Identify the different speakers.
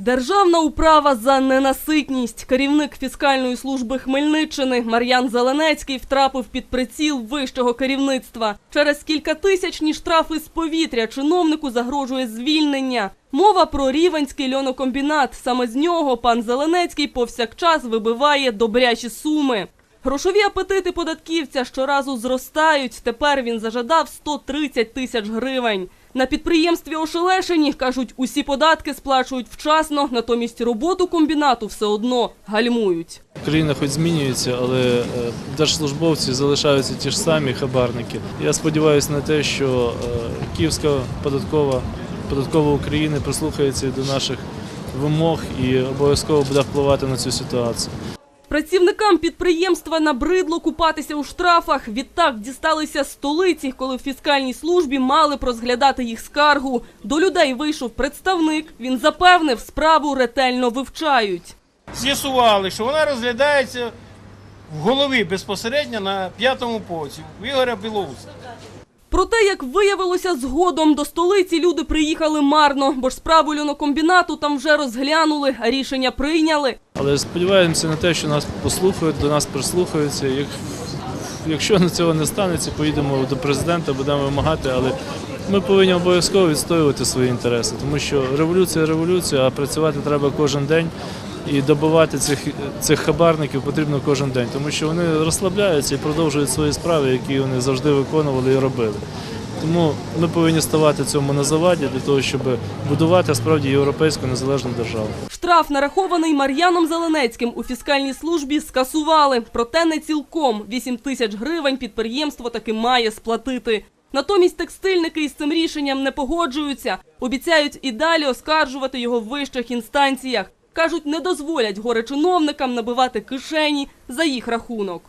Speaker 1: Державна управа за ненаситність. Керівник фіскальної служби Хмельниччини Мар'ян Зеленецький втрапив під приціл вищого керівництва. Через кількатисячні штрафи з повітря чиновнику загрожує звільнення. Мова про рівенський льонокомбінат. Саме з нього пан Зеленецький повсякчас вибиває добрячі суми. Грошові апетити податківця щоразу зростають. Тепер він зажадав 130 тисяч гривень. На підприємстві Ошелешені, кажуть, усі податки сплачують вчасно, натомість роботу комбінату все одно гальмують.
Speaker 2: Країна хоч змінюється, але е, держслужбовці залишаються ті ж самі хабарники. Я сподіваюся на те, що е, Київська податкова податкова України прислухається до наших вимог і обов'язково буде впливати на цю ситуацію.
Speaker 1: Працівникам підприємства набридло купатися у штрафах. Відтак дісталися столиці, коли в фіскальній службі мали б розглядати їх скаргу. До людей вийшов представник. Він запевнив, справу ретельно вивчають.
Speaker 3: з'ясували, що вона розглядається в голові безпосередньо на п'ятому поці Ігоря Білоуса.
Speaker 1: Проте, як виявилося згодом, до столиці люди приїхали марно, бо ж справу льонокомбінату там вже розглянули, а рішення прийняли.
Speaker 2: Але сподіваємося на те, що нас послухають, до нас прислухаються. Як, якщо цього не станеться, поїдемо до президента, будемо вимагати, але ми повинні обов'язково відстоювати свої інтереси, тому що революція революція, а працювати треба кожен день. І добивати цих, цих хабарників потрібно кожен день, тому що вони розслабляються і продовжують свої справи, які вони завжди виконували і робили. Тому ми повинні ставати цьому на заваді для того, щоб будувати справді європейську незалежну державу.
Speaker 1: Штраф, нарахований Мар'яном Зеленецьким у фіскальній службі, скасували. Проте не цілком. 8 тисяч гривень підприємство таки має сплатити. Натомість текстильники із цим рішенням не погоджуються. Обіцяють і далі оскаржувати його в вищих інстанціях. Кажуть, не дозволять горе чиновникам набивати кишені за їх рахунок.